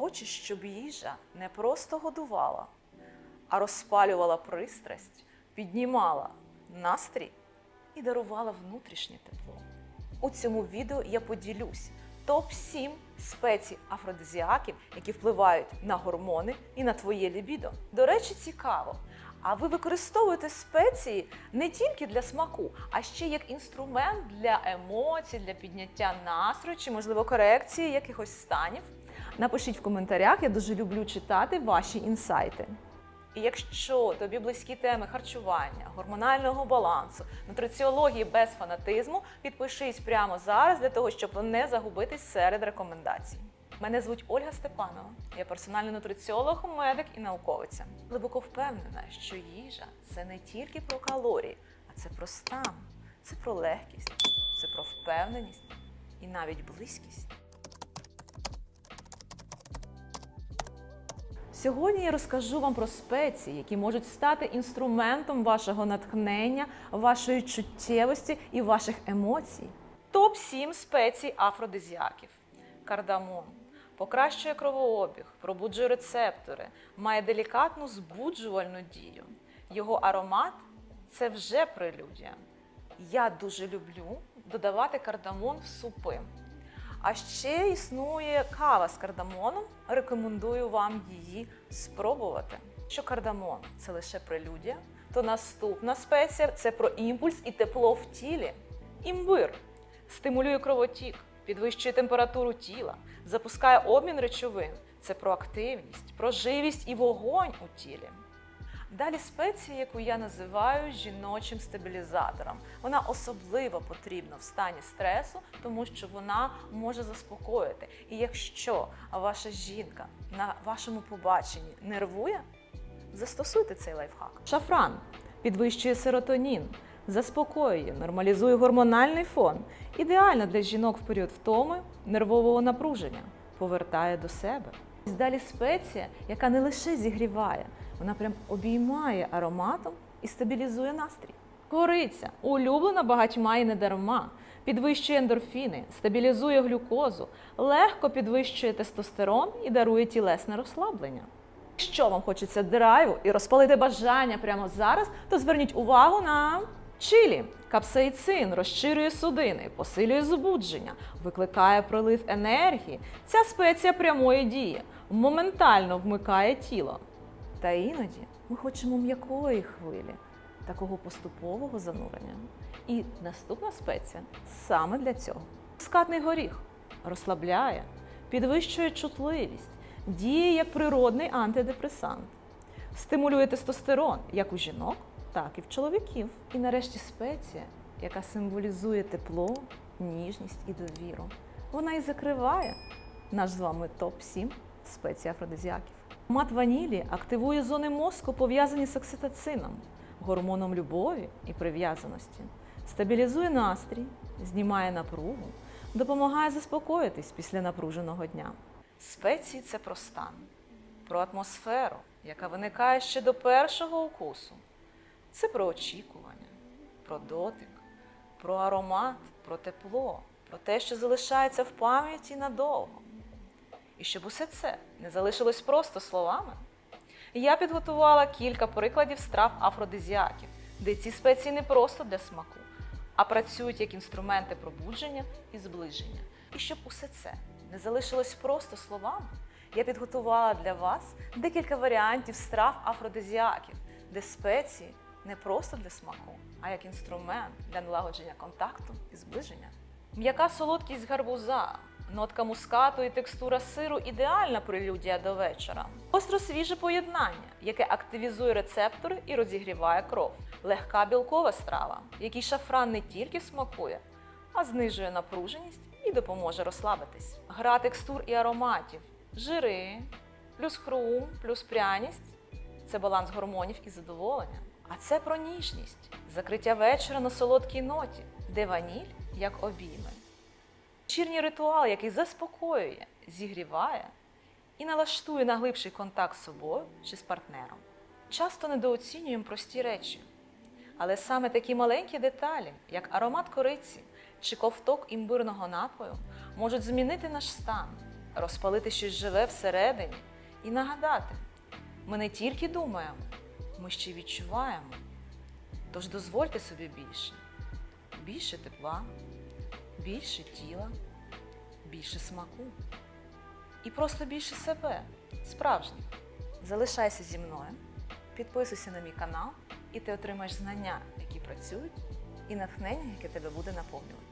Хочеш, щоб їжа не просто годувала, а розпалювала пристрасть, піднімала настрій і дарувала внутрішнє тепло. У цьому відео я поділюсь топ-7 спецій афродизіаків, які впливають на гормони і на твоє лібідо. До речі, цікаво. А ви використовуєте спеції не тільки для смаку, а ще як інструмент для емоцій, для підняття настрою чи, можливо, корекції якихось станів. Напишіть в коментарях, я дуже люблю читати ваші інсайти. І якщо тобі близькі теми харчування, гормонального балансу, нутриціології без фанатизму, підпишись прямо зараз для того, щоб не загубитись серед рекомендацій. Мене звуть Ольга Степанова. Я персональний нутриціолог, медик і науковиця. Глибоко впевнена, що їжа це не тільки про калорії, а це про стан, це про легкість, це про впевненість і навіть близькість. Сьогодні я розкажу вам про спеції, які можуть стати інструментом вашого натхнення, вашої чуттєвості і ваших емоцій. Топ 7 спецій афродизіаків. Кардамон покращує кровообіг, пробуджує рецептори, має делікатну збуджувальну дію. Його аромат це вже прелюдія. Я дуже люблю додавати кардамон в супи. А ще існує кава з кардамоном. Рекомендую вам її спробувати. Що кардамон це лише прелюдія, то наступна спеція це про імпульс і тепло в тілі. Імбир стимулює кровотік, підвищує температуру тіла, запускає обмін речовин. Це про активність, про живість і вогонь у тілі. Далі спеція, яку я називаю жіночим стабілізатором. Вона особливо потрібна в стані стресу, тому що вона може заспокоїти. І якщо ваша жінка на вашому побаченні нервує, застосуйте цей лайфхак. Шафран підвищує серотонін, заспокоює, нормалізує гормональний фон. Ідеально для жінок в період втоми, нервового напруження, повертає до себе. Далі спеція, яка не лише зігріває, вона прям обіймає ароматом і стабілізує настрій. Кориця улюблена багатьма і не дарма. Підвищує ендорфіни, стабілізує глюкозу, легко підвищує тестостерон і дарує тілесне розслаблення. Якщо вам хочеться драйву і розпалити бажання прямо зараз, то зверніть увагу на чилі. Капсаїцин розширює судини, посилює збудження, викликає прилив енергії. Ця спеція прямої дії моментально вмикає тіло. Та іноді ми хочемо м'якої хвилі, такого поступового занурення. І наступна спеція саме для цього. Скатний горіх розслабляє, підвищує чутливість, діє як природний антидепресант, стимулює тестостерон як у жінок, так і в чоловіків. І нарешті спеція, яка символізує тепло, ніжність і довіру. Вона і закриває наш з вами топ-7 спецій афродизіаків. Мат ванілі активує зони мозку, пов'язані з окситоцином, гормоном любові і прив'язаності, стабілізує настрій, знімає напругу, допомагає заспокоїтись після напруженого дня. Спеції це про стан, про атмосферу, яка виникає ще до першого укусу. Це про очікування, про дотик, про аромат, про тепло, про те, що залишається в пам'яті надовго. І щоб усе це не залишилось просто словами, я підготувала кілька прикладів страв афродизіаків, де ці спеції не просто для смаку, а працюють як інструменти пробудження і зближення. І щоб усе це не залишилось просто словами, я підготувала для вас декілька варіантів страв афродизіаків, де спеції не просто для смаку, а як інструмент для налагодження контакту і зближення. М'яка солодкість гарбуза, нотка мускату і текстура сиру ідеальна прелюдія до вечора. Остро свіже поєднання, яке активізує рецептори і розігріває кров. Легка білкова страва, який шафран не тільки смакує, а знижує напруженість і допоможе розслабитись. Гра текстур і ароматів, жири, плюс хрум, плюс пряність це баланс гормонів і задоволення. А це про ніжність, закриття вечора на солодкій ноті, де ваніль як обійми. Вечірній ритуал, який заспокоює, зігріває і налаштує на глибший контакт з собою чи з партнером. Часто недооцінюємо прості речі, але саме такі маленькі деталі, як аромат кориці чи ковток імбирного напою, можуть змінити наш стан, розпалити щось живе всередині і нагадати: ми не тільки думаємо, ми ще й відчуваємо. Тож дозвольте собі більше, більше тепла, більше тіла, більше смаку і просто більше себе, справжніх. Залишайся зі мною, підписуйся на мій канал, і ти отримаєш знання, які працюють, і натхнення, яке тебе буде наповнювати.